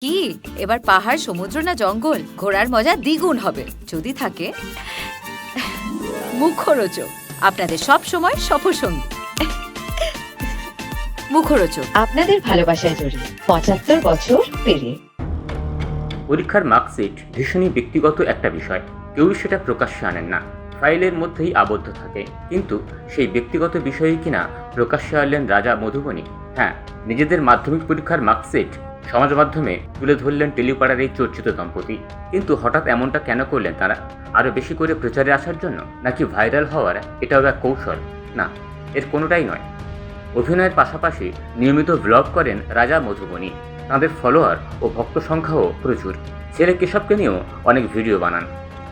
কি? এবার পাহাড় সমুদ্র না জঙ্গল? ঘোরার মজা দ্বিগুণ হবে। যদি থাকে মুখরোচক। আপনাদের সব সময় সফরসঙ্গী। মুখরোচক। আপনাদের ভালোবাসায় জড়িয়ে পঁচাত্তর বছর পেরিয়ে। পরীক্ষার মার্কশিট ভীষণই ব্যক্তিগত একটা বিষয়। কেউই সেটা প্রকাশ্যে আনেন না। ফাইলের মধ্যেই আবদ্ধ থাকে। কিন্তু সেই ব্যক্তিগত বিষয়ই কিনা প্রকাশ্যে আনলেন রাজা মধুবনী? হ্যাঁ নিজেদের মাধ্যমিক পরীক্ষার মার্কশিট সমাজ মাধ্যমে তুলে ধরলেন টেলিপাড়ার এই চর্চিত দম্পতি। কিন্তু হঠাৎ এমনটা কেন করলেন তারা? আরও বেশি করে প্রচারে আসার জন্য নাকি ভাইরাল হওয়ার এটাও এক কৌশল? না, এর কোনোটাই নয়। অভিনয়ের পাশাপাশি নিয়মিত ব্লগ করেন রাজা মধুবনী। তাঁদের ফলোয়ার ও ভক্ত সংখ্যাও প্রচুর। ছেলে কেশবকে নিয়েও অনেক ভিডিও বানান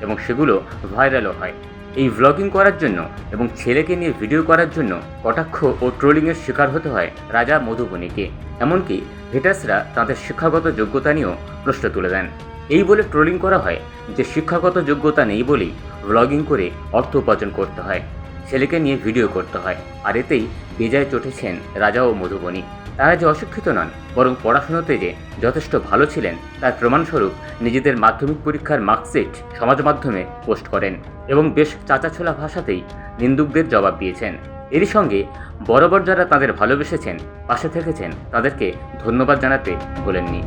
এবং সেগুলো ভাইরালও হয়। এই ব্লগিং করার জন্য এবং ছেলেকে নিয়ে ভিডিও করার জন্য কটাক্ষ ও ট্রোলিংয়ের শিকার হতে হয় রাজা মধুবনীকে। এমনকি হেটার্সরা তাদের শিক্ষাগত যোগ্যতা নিয়েও প্রশ্ন তুলে দেন। এই বলে ট্রোলিং করা হয় যে শিক্ষাগত যোগ্যতা নেই বলেই ব্লগিং করে অর্থ উপার্জন করতে হয়। ছেলেকে নিয়ে ভিডিও করতে হয় আর এতেই বেজায় চটেছেন রাজা ও মধুবনী। তারা যে অশিক্ষিত নন, বরং পড়াশোনাতে যে যথেষ্ট ভালো ছিলেন, তার প্রমাণস্বরূপ নিজেদের মাধ্যমিক পরীক্ষার মার্কশিট সমাজ মাধ্যমে পোস্ট করেন এবং বেশ চাচাছোলা ভাষাতেই নিন্দুকদের জবাব দিয়েছেন। এরই সঙ্গে বরাবর যারা তাদের ভালোবেসেছেন, পাশে থেকেছেন, তাদেরকে ধন্যবাদ জানাতে ভোলেননি।